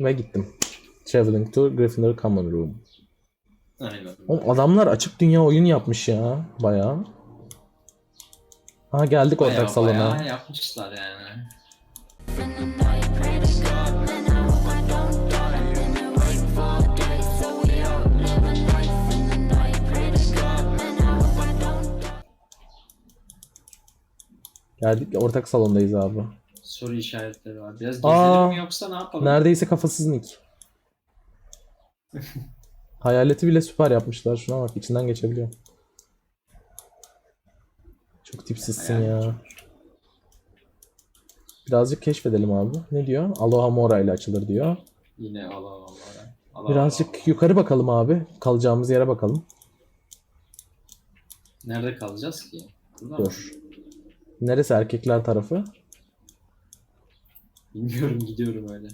ve gittim. Traveling to Gryffindor Common Room. Aynen. Oğlum adamlar açık dünya oyun yapmış ya bayağı. Ha geldik ortak salona. bayağı yapmışlar yani. Geldik ortak salondayız abi. Soru işaretleri var. Biraz Aa, gezelim yoksa ne yapalım? Neredeyse kafasız Nick. Hayaleti bile süper yapmışlar. Şuna bak içinden geçebiliyor. Çok tipsizsin Hayalet ya. Birazcık keşfedelim abi. Ne diyor? Aloha Mora ile açılır diyor. Yine Allah Allah. Allah Birazcık Allah. yukarı bakalım abi. Kalacağımız yere bakalım. Nerede kalacağız ki? Burada mı? Dur. Neresi erkekler tarafı? Bilmiyorum gidiyorum öyle.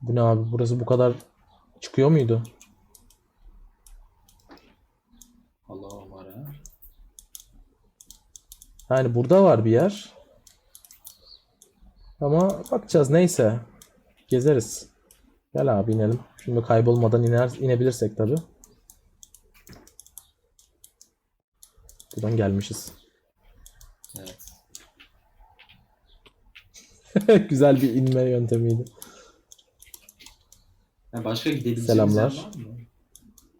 Bu ne abi? Burası bu kadar çıkıyor muydu? Allah Allah. Yani burada var bir yer. Ama bakacağız neyse. Gezeriz. Gel abi inelim. Şimdi kaybolmadan iner, inebilirsek tabi. Buradan gelmişiz. Evet. Güzel bir inme yöntemiydi. Ya başka gidebileceğimiz Selamlar. yer var mı?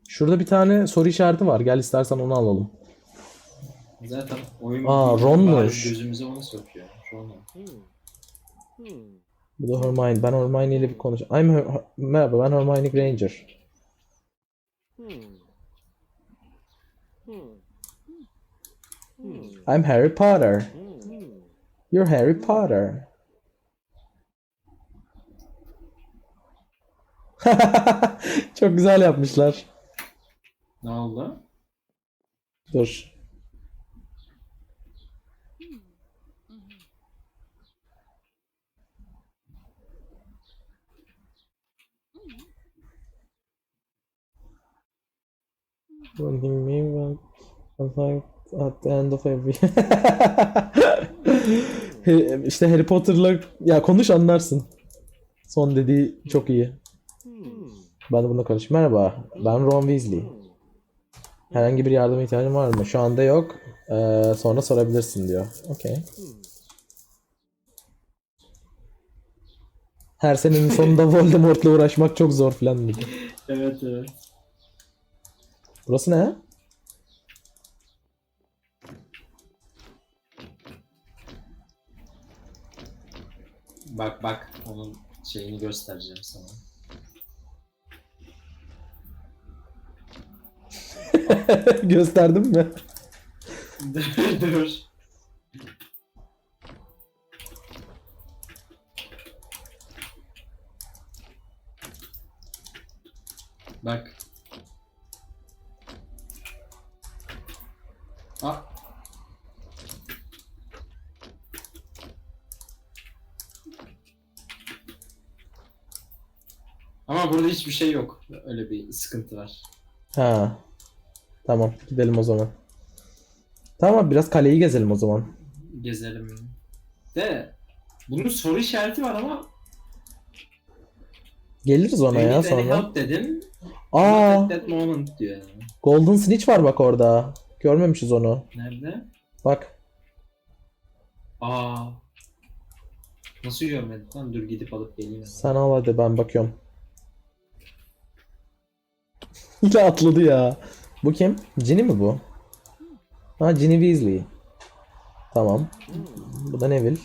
Şurada bir tane soru işareti var. Gel istersen onu alalım. Zaten oyun Aa, Ron'muş. Gözümüze onu sokuyor. Ron. Bu da Hermione. Ben Hermione ile bir konuş. I'm Her- Merhaba ben Hermione Granger. I'm Harry Potter. You're Harry Potter. Çok güzel yapmışlar. Ne oldu? Dur. When he me when like at the end of every işte Harry Potter'la ya konuş anlarsın. Son dediği çok iyi. Ben de bununla konuş. Merhaba, ben Ron Weasley. Herhangi bir yardıma ihtiyacın var mı? Şu anda yok. Ee, sonra sorabilirsin diyor. Okey. Her senenin sonunda Voldemort'la uğraşmak çok zor falan dedi. Evet evet. Burası ne? Bak bak onun şeyini göstereceğim sana. Gösterdim mi? dur. Bak. Ah. Ama burada hiçbir şey yok. Öyle bir sıkıntı var. Ha. Tamam, gidelim o zaman. Tamam, biraz kaleyi gezelim o zaman. Gezelim. De bunun soru işareti var ama Geliriz ona "We ya sonra. help dedim. Aa, Not at that moment diyor. yani. Golden Snitch var bak orada. Görmemişiz onu. Nerede? Bak. Aa. Nasıl görmedik lan? Dur gidip alıp geleyim. Sen al hadi ben bakıyorum. Yine atladı ya. Bu kim? Ginny mi bu? Ha Ginny Weasley. Tamam. Bu da Neville.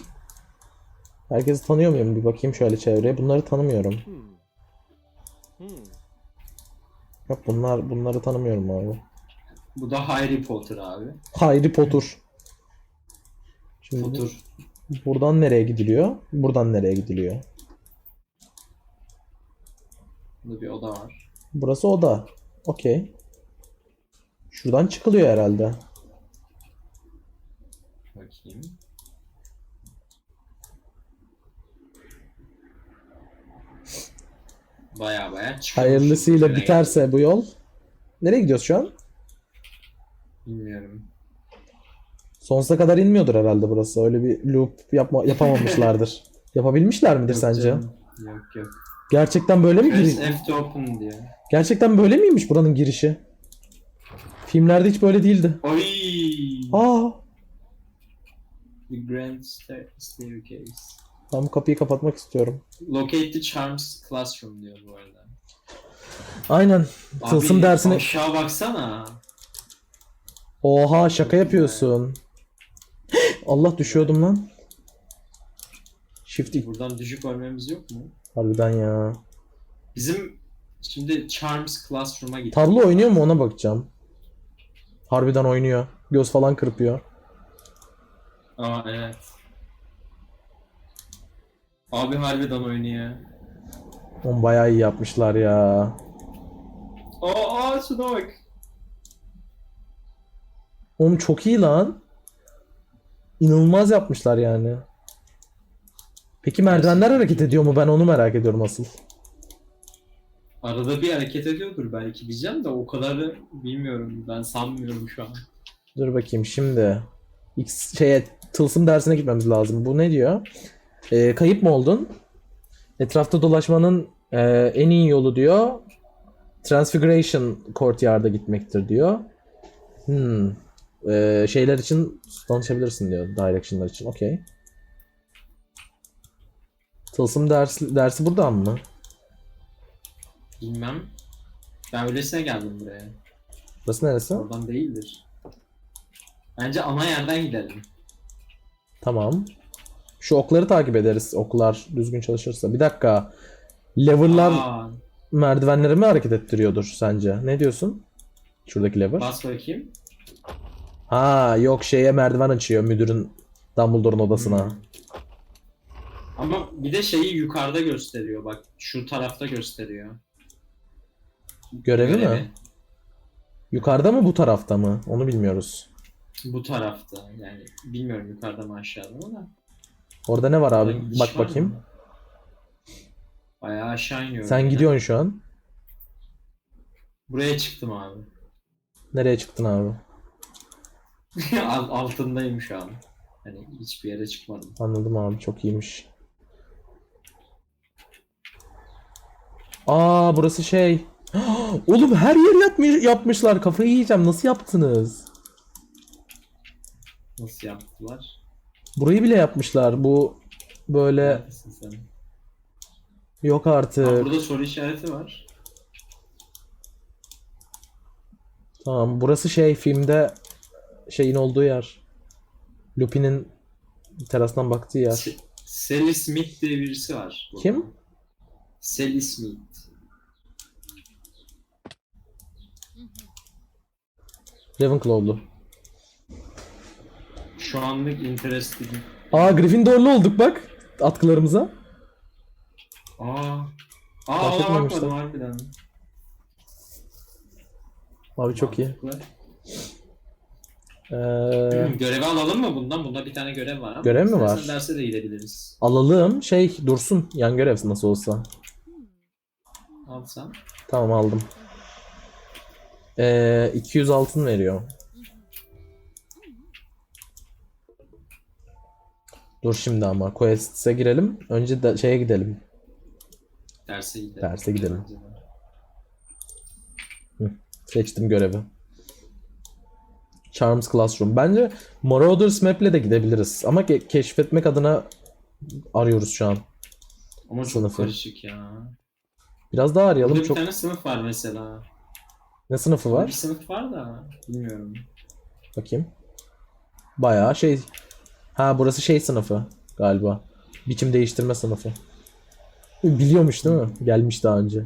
Herkesi tanıyor muyum? Bir bakayım şöyle çevreye. Bunları tanımıyorum. Yok bunlar bunları tanımıyorum abi. Bu da Harry Potter abi. Harry Potter. Şimdi Potter. buradan nereye gidiliyor? Buradan nereye gidiliyor? Burada bir oda var. Burası oda. Okey. Şuradan çıkılıyor herhalde. Bakayım. Baya baya çıkıyor. Hayırlısıyla biterse bu yol. Nereye gidiyoruz şu an? Bilmiyorum. Sonsuza kadar inmiyordur herhalde burası. Öyle bir loop yapma, yapamamışlardır. Yapabilmişler midir Yok sence? canım, Yok yok. Gerçekten böyle mi giriş? F to open diyor. Gerçekten böyle miymiş buranın girişi? Filmlerde hiç böyle değildi. Oy. Aa, The Grand Stair- Staircase. ben bu kapıyı kapatmak istiyorum. Locate the Charms Classroom diyor bu arada. Aynen. Tılsım Abi, dersini... Aşağı baksana. Oha şaka yapıyorsun. Allah düşüyordum lan. Shift Buradan düşük ölmemiz yok mu? harbiden ya. Bizim şimdi Charms Classroom'a gittik. Tablo oynuyor mu ona bakacağım. Harbiden oynuyor. Göz falan kırpıyor. Aa evet. Abi harbiden oynuyor. Onu bayağı iyi yapmışlar ya. Aa, aa şuna bak. Oğlum çok iyi lan. İnanılmaz yapmışlar yani. Peki merdivenler hareket ediyor mu? Ben onu merak ediyorum asıl. Arada bir hareket ediyordur belki diyeceğim de o kadarı bilmiyorum. Ben sanmıyorum şu an. Dur bakayım şimdi. X şeye tılsım dersine gitmemiz lazım. Bu ne diyor? Ee, kayıp mı oldun? Etrafta dolaşmanın e, en iyi yolu diyor. Transfiguration Courtyard'a gitmektir diyor. Hmm. Ee, şeyler için danışabilirsin diyor. Direction'lar için. Okey. Tılsım dersi, dersi buradan mı? Bilmem. Ben öylesine geldim buraya. Burası neresi? Oradan değildir. Bence ana yerden gidelim. Tamam. Şu okları takip ederiz. Oklar düzgün çalışırsa. Bir dakika. Lever'lar Aa, merdivenleri mi hareket ettiriyordur sence? Ne diyorsun? Şuradaki lever. bas bakayım. Ha yok şeye merdiven açıyor müdürün Dumbledore'un odasına. Hmm. Ama bir de şeyi yukarıda gösteriyor bak. Şu tarafta gösteriyor. Görevi mi? Yukarıda mı bu tarafta mı? Onu bilmiyoruz. Bu tarafta yani bilmiyorum yukarıda mı aşağıda mı da. Orada ne var abi? gidiş Bak bakayım. mı? Bayağı aşağı iniyorum. Sen yine. gidiyorsun şu an. Buraya çıktım abi. Nereye çıktın abi? Al- Altındayım şu an. Hani hiçbir yere çıkmadım. Anladım abi çok iyiymiş. Aa burası şey. Oğlum her yer yapmış, yapmışlar. Kafayı yiyeceğim. Nasıl yaptınız? Nasıl yaptılar? Burayı bile yapmışlar. Bu böyle yok artık. burada soru işareti var. Tamam burası şey filmde şeyin olduğu yer. Lupin'in terastan baktığı yer. Se- Sally Smith diye birisi var. burada. Kim? Sally Smith. Ravenclaw'lu. Şu anlık interested. Aa Gryffindorlu olduk bak atkılarımıza. Aa. Aa Fark ona bakmadım harbiden. Abi çok iyi. Mantıklı. Ee, Görevi alalım mı bundan? Bunda bir tane görev var ama. Görev mi istersen var? derse de gidebiliriz. alalım şey dursun yan görev nasıl olsa. Alsam. Tamam aldım. Ee, 200 altın veriyor. Dur şimdi ama Quest'e girelim. Önce de şeye gidelim. Derse gidelim. Derse gidelim. De. Seçtim görevi. Charms Classroom. Bence Marauders Map'le de gidebiliriz. Ama ke- keşfetmek adına arıyoruz şu an. Ama çok Sınıfı. karışık ya. Biraz daha arayalım. Burada bir Çok tane sınıf var mesela. Ne sınıfı Bir var? sınıf var da bilmiyorum. Bakayım. Bayağı şey. Ha burası şey sınıfı galiba. Biçim değiştirme sınıfı. Biliyormuş değil mi? Gelmiş daha önce.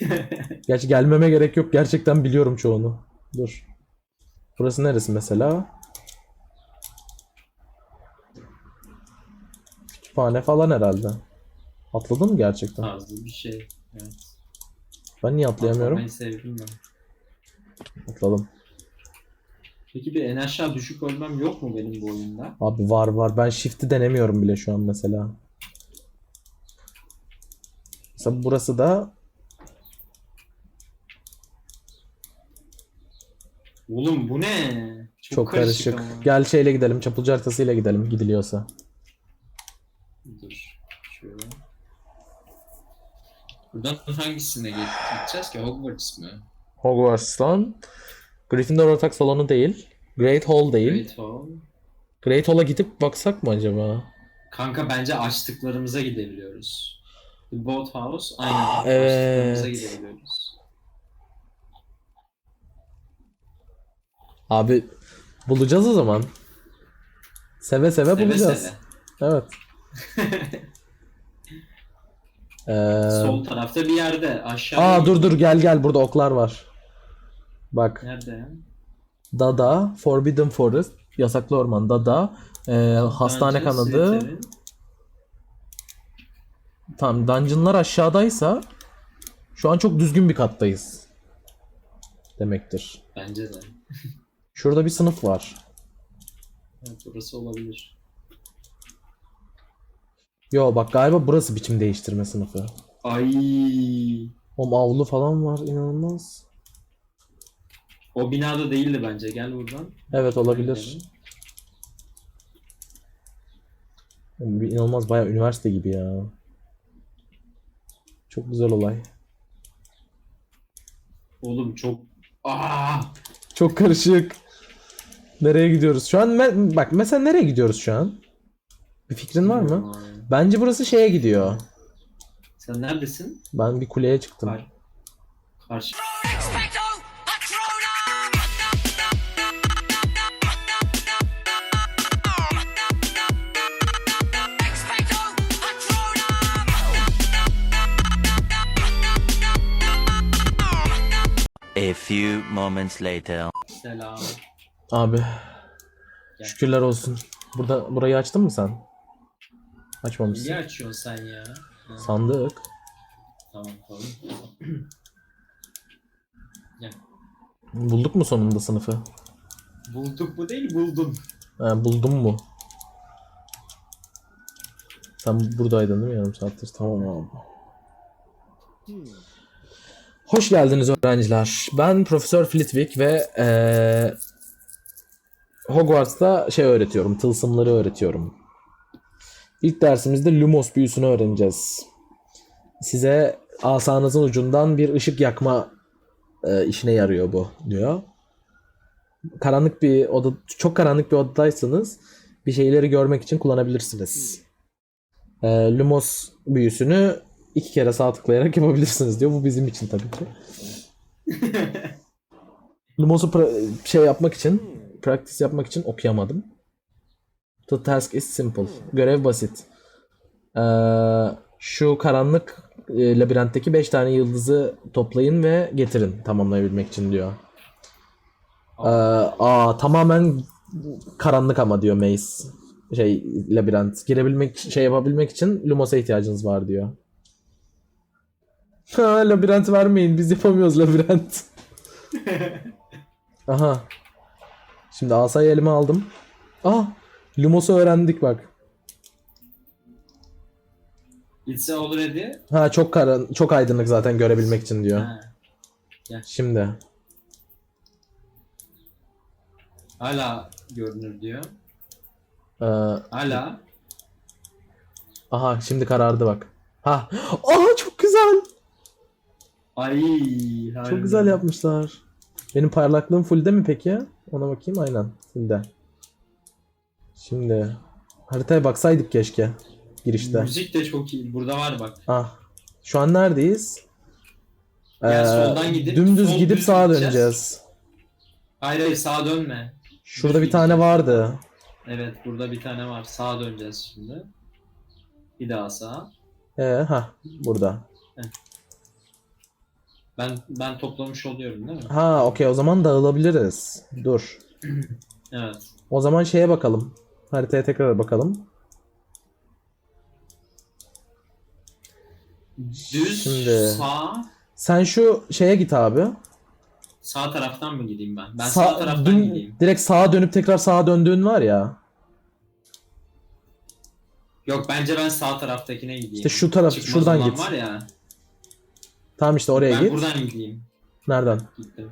Gerçi gelmeme gerek yok. Gerçekten biliyorum çoğunu. Dur. Burası neresi mesela? Kütüphane falan herhalde. Atladın mı gerçekten? Tarzı bir şey. Evet. Ben niye atlayamıyorum? Ben sevdim ben. Atladım. Peki bir en aşağı düşük ölmem yok mu benim bu oyunda? Abi var var. Ben shift'i denemiyorum bile şu an mesela. Mesela burası da Oğlum bu ne? çok, karışık. ama. Gel şeyle gidelim. Çapulcu haritasıyla gidelim gidiliyorsa. Dur. Şöyle. Buradan hangisine ge- gideceğiz ki? Hogwarts mı? Hogwarts'tan. Gryffindor ortak salonu değil. Great Hall değil. Great Hall. Great Hall'a gidip baksak mı acaba? Kanka bence açtıklarımıza gidebiliyoruz. The Boat House. Aynen. Ah, Açtıklarımıza evet. gidebiliyoruz. Abi bulacağız o zaman. Seve seve, Seve bulacağız. seve. Evet. Ee, Sol tarafta bir yerde. Aşağı. aa dur dur gel gel burada oklar var. Bak. Nerede? Dada, Forbidden Forest, Yasaklı Orman, Dada, e, Hastane Dungeon Kanadı. Slytherin. Tamam, dungeonlar aşağıdaysa şu an çok düzgün bir kattayız. Demektir. Bence de. Şurada bir sınıf var. Evet, burası olabilir. Yo bak galiba burası biçim değiştirme sınıfı. Ay. O avlu falan var inanılmaz. O binada değildi bence. Gel buradan. Evet olabilir. Oğlum, Bir inanılmaz bayağı üniversite gibi ya. Çok güzel olay. Oğlum çok... Aa! Çok karışık. Nereye gidiyoruz? Şu an me- bak mesela nereye gidiyoruz şu an? Bir fikrin var mı? Bence burası şeye gidiyor. Sen neredesin? Ben bir kuleye çıktım. Kar Karşı. A few moments later. Selam. Abi. Gel. Şükürler olsun. Burada burayı açtın mı sen? Açmamışsın. Niye açıyorsun sen ya? Ha, Sandık. tamam tamam. Gel. Bulduk mu sonunda sınıfı? Bulduk mu değil buldum. Ha, buldum mu? Sen buradaydın değil mi yarım saattir? Tamam abi. Hoş geldiniz öğrenciler. Ben Profesör Flitwick ve eee, Hogwarts'ta şey öğretiyorum. Tılsımları öğretiyorum. İlk dersimizde Lumos büyüsünü öğreneceğiz. Size asanızın ucundan bir ışık yakma e, işine yarıyor bu diyor. Karanlık bir oda, çok karanlık bir odadaysanız bir şeyleri görmek için kullanabilirsiniz. E, Lumos büyüsünü iki kere sağ tıklayarak yapabilirsiniz diyor. Bu bizim için tabii ki. Lumos'u şey yapmak için, practice yapmak için okuyamadım. The task is simple. Görev basit. Ee, şu karanlık e, labirentteki 5 tane yıldızı toplayın ve getirin tamamlayabilmek için diyor. Ee, aa tamamen karanlık ama diyor Maze. Şey labirent. Girebilmek, şey yapabilmek için Lumos'a ihtiyacınız var diyor. Ha labirent vermeyin. Biz yapamıyoruz labirent. Aha. Şimdi asayı elime aldım. Ah! Lumos'u öğrendik bak. It's already. Ha çok karan çok aydınlık zaten görebilmek için diyor. Ha. Şimdi. Hala görünür diyor. Ee, Hala. aha şimdi karardı bak. Ha. Aa çok güzel. Ay. Çok harbiden. güzel yapmışlar. Benim parlaklığım fullde mi peki? Ona bakayım aynen. Fullde. Şimdi haritaya baksaydık keşke girişte. Müzik de çok iyi. Burada var bak. Ah. Şu an neredeyiz? Ee, soldan gidip- dümdüz sol gidip sağa gideceğiz. döneceğiz. Hayır hayır sağa dönme. Şurada Düz bir tane gideceğiz. vardı. Evet burada bir tane var. Sağa döneceğiz şimdi. Bir daha sağa. Ee, ha burada. Ben ben toplamış oluyorum değil mi? Ha okey o zaman dağılabiliriz. Dur. Evet. O zaman şeye bakalım. Haritaya tekrar bakalım. Düz Şimdi- sağ Sen şu şeye git abi. sağ taraftan mı gideyim ben? Ben Sağ- sağ taraftan dün- gideyim. Direkt sağa dönüp tekrar sağa döndüğün var ya. Yok bence ben sağ taraftakine gideyim. İşte şu taraf Çıkmaz şuradan git. var ya. Tamam işte oraya ben git. buradan gideyim. Nereden? Gittim.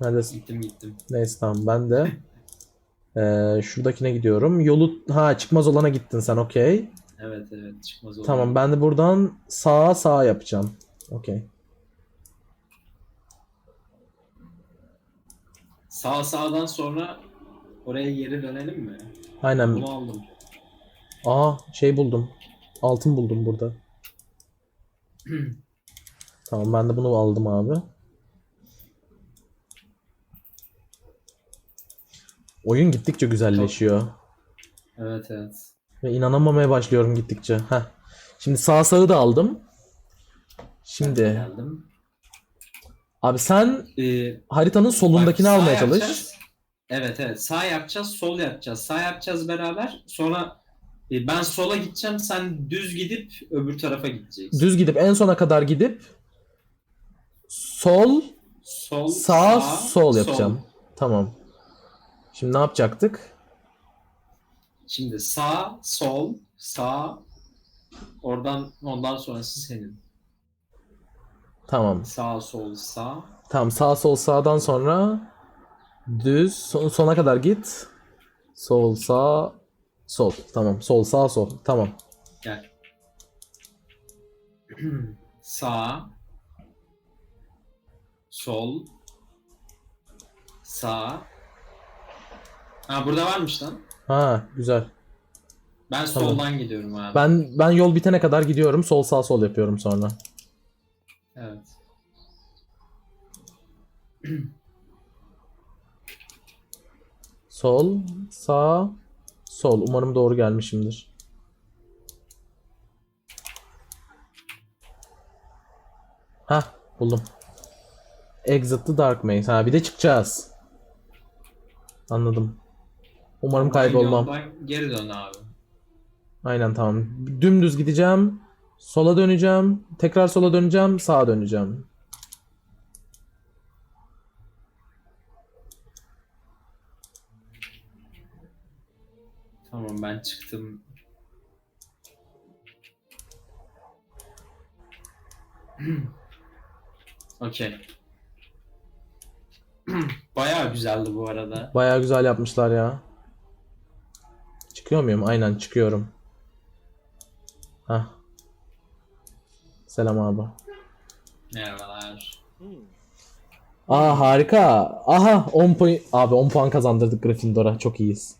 Neredesin? Gittim gittim. Neyse tamam ben de. Ee, şuradakine gidiyorum. Yolu ha çıkmaz olana gittin sen okey. Evet evet çıkmaz olur. Tamam ben de buradan sağa sağa yapacağım. Okey. Sağ sağdan sonra oraya geri dönelim mi? Aynen. Bunu aldım. Aa şey buldum. Altın buldum burada. Tamam ben de bunu aldım abi. Oyun gittikçe güzelleşiyor. Evet evet. Ve inanamamaya başlıyorum gittikçe. Heh. Şimdi sağ sağı da aldım. Şimdi Geldim. abi sen Ee, haritanın solundakini bak, sağ almaya çalış. yapacağız. Evet evet sağ yapacağız sol yapacağız. Sağ yapacağız beraber sonra e, ben sola gideceğim sen düz gidip öbür tarafa gideceksin. Düz gidip en sona kadar gidip sol Sol, sağ, sol yapacağım. Tamam. Şimdi ne yapacaktık? Şimdi sağ, sol, sağ. Oradan ondan sonrası senin. Tamam. Sağ, sol, sağ. Tamam sağ sol sağdan sonra düz son- sona kadar git. Sol sağ sol. Tamam. Sol sağ sol. Tamam. Gel. sağ. Sol. Sağ. Ha burada varmış lan. Ha güzel. Ben Tamam. soldan gidiyorum abi. Ben ben yol bitene kadar gidiyorum. Sol sağ sol yapıyorum sonra. Evet. Sol, sağ, sol. Umarım doğru gelmişimdir. Hah, buldum. Exit the Dark Maze. Ha, bir de çıkacağız. Anladım. Umarım kaybolmam. Geri dön abi. Aynen tamam. Dümdüz gideceğim. Sola döneceğim. Tekrar sola döneceğim. Sağa döneceğim. Tamam ben çıktım. Okey. Bayağı güzeldi bu arada. Bayağı güzel yapmışlar ya. Çıkıyor muyum? Aynen çıkıyorum. Hah. Selam abi. Merhabalar. Aa harika. Aha 10 puan. Abi 10 puan kazandırdık Gryffindor'a. Çok iyiyiz.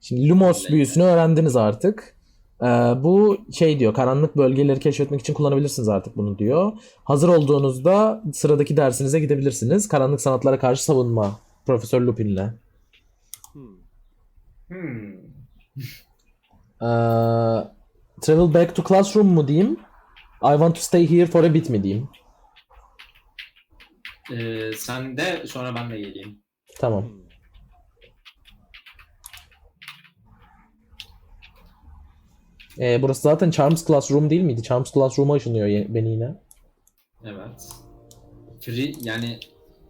Şimdi Lumos büyüsünü öğrendiniz artık. Ee, bu şey diyor. Karanlık bölgeleri keşfetmek için kullanabilirsiniz artık bunu diyor. Hazır olduğunuzda sıradaki dersinize gidebilirsiniz. Karanlık sanatlara karşı savunma. Profesör Lupin'le. Hmm. Ee, travel back to classroom mu diyeyim? I want to stay here for a bit mi diyeyim? Ee, sen de sonra ben de geleyim. Tamam. Ee, burası zaten Charms Classroom değil miydi? Charms Classroom'a ışınıyor ye- beni yine. Evet. Free yani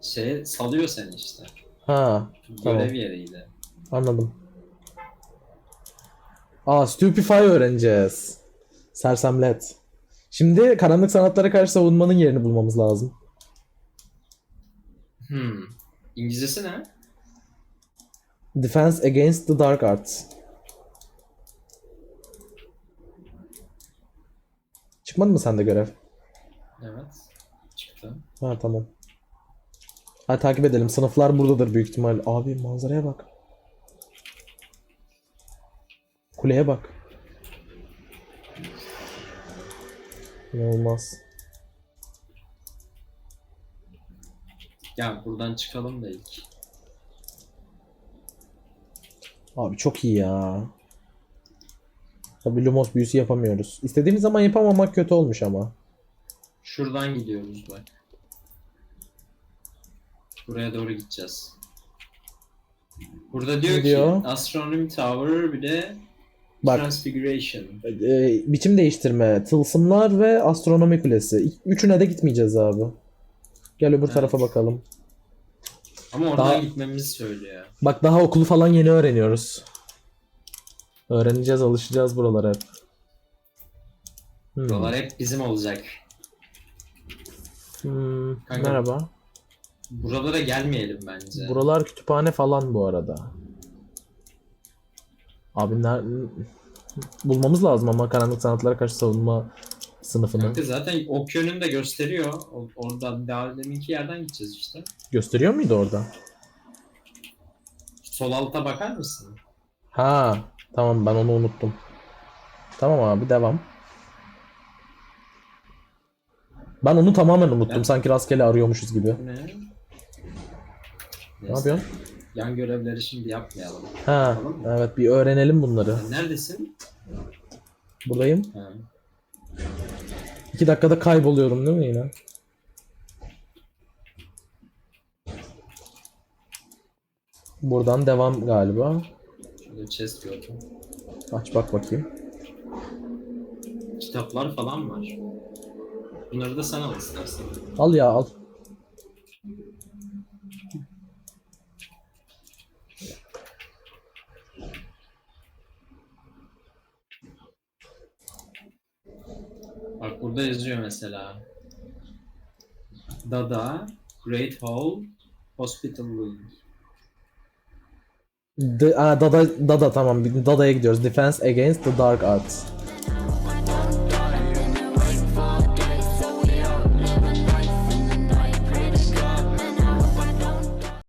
şey salıyor seni işte. Ha, Tamam. Görev yeriydi. anladım. Aa, Stupefy öğreneceğiz. Sersemlet. Şimdi karanlık sanatlara karşı savunmanın yerini bulmamız lazım. Hmm. İngilizcesi ne? Defense against the dark arts. Çıkmadı mı sende görev? Evet. Çıktı. Ha tamam. Hadi takip edelim. Sınıflar buradadır büyük ihtimal. Abi manzaraya bak. Kuleye bak. İnanılmaz. Gel buradan çıkalım da ilk. Abi çok iyi ya. Tabii Lumos büyüsü yapamıyoruz. İstediğimiz zaman yapamamak kötü olmuş ama. Şuradan gidiyoruz bak. Buraya doğru gideceğiz. Burada diyor, diyor? ki Astronomy Tower bir de Bak. Transfiguration. Ee, biçim değiştirme, tılsımlar ve astronomi kulesi. Üçüne de gitmeyeceğiz abi. Gel öbür Evet. tarafa bakalım. Ama oradan Daha- gitmemizi söylüyor. Bak daha okulu falan yeni öğreniyoruz. Öğreneceğiz, alışacağız buralara hep. Hmm. Buralar hep bizim olacak. Hmm, Kanka. Merhaba. Buralara gelmeyelim bence. Buralar kütüphane falan bu arada. Abi ner- bulmamız lazım ama karanlık sanatlara karşı savunma sınıfını. Kanka zaten ok yönünde gösteriyor. O- Orada daha deminki yerden gideceğiz işte. Gösteriyor muydu orada? Sol alta bakar mısın? Ha, tamam ben onu unuttum. Tamam abi devam. Ben onu tamamen unuttum. Ben- Sanki rastgele arıyormuşuz gibi. Ne? Ne yapıyorsun? Yan görevleri şimdi yapmayalım. Ha, mı? evet bir öğrenelim bunları. Sen neredesin? Buradayım. Ha. İki dakikada kayboluyorum değil mi yine? Buradan devam galiba. Şurada chest gördüm. Aç bak bakayım. Kitaplar falan var. Bunları da sen al istersen. Al ya al. Bak burada yazıyor mesela. Dada, Great Hall, Hospital Room. D- Aa, Dada, Dada tamam. Dada'ya gidiyoruz. Defense Against the Dark Arts.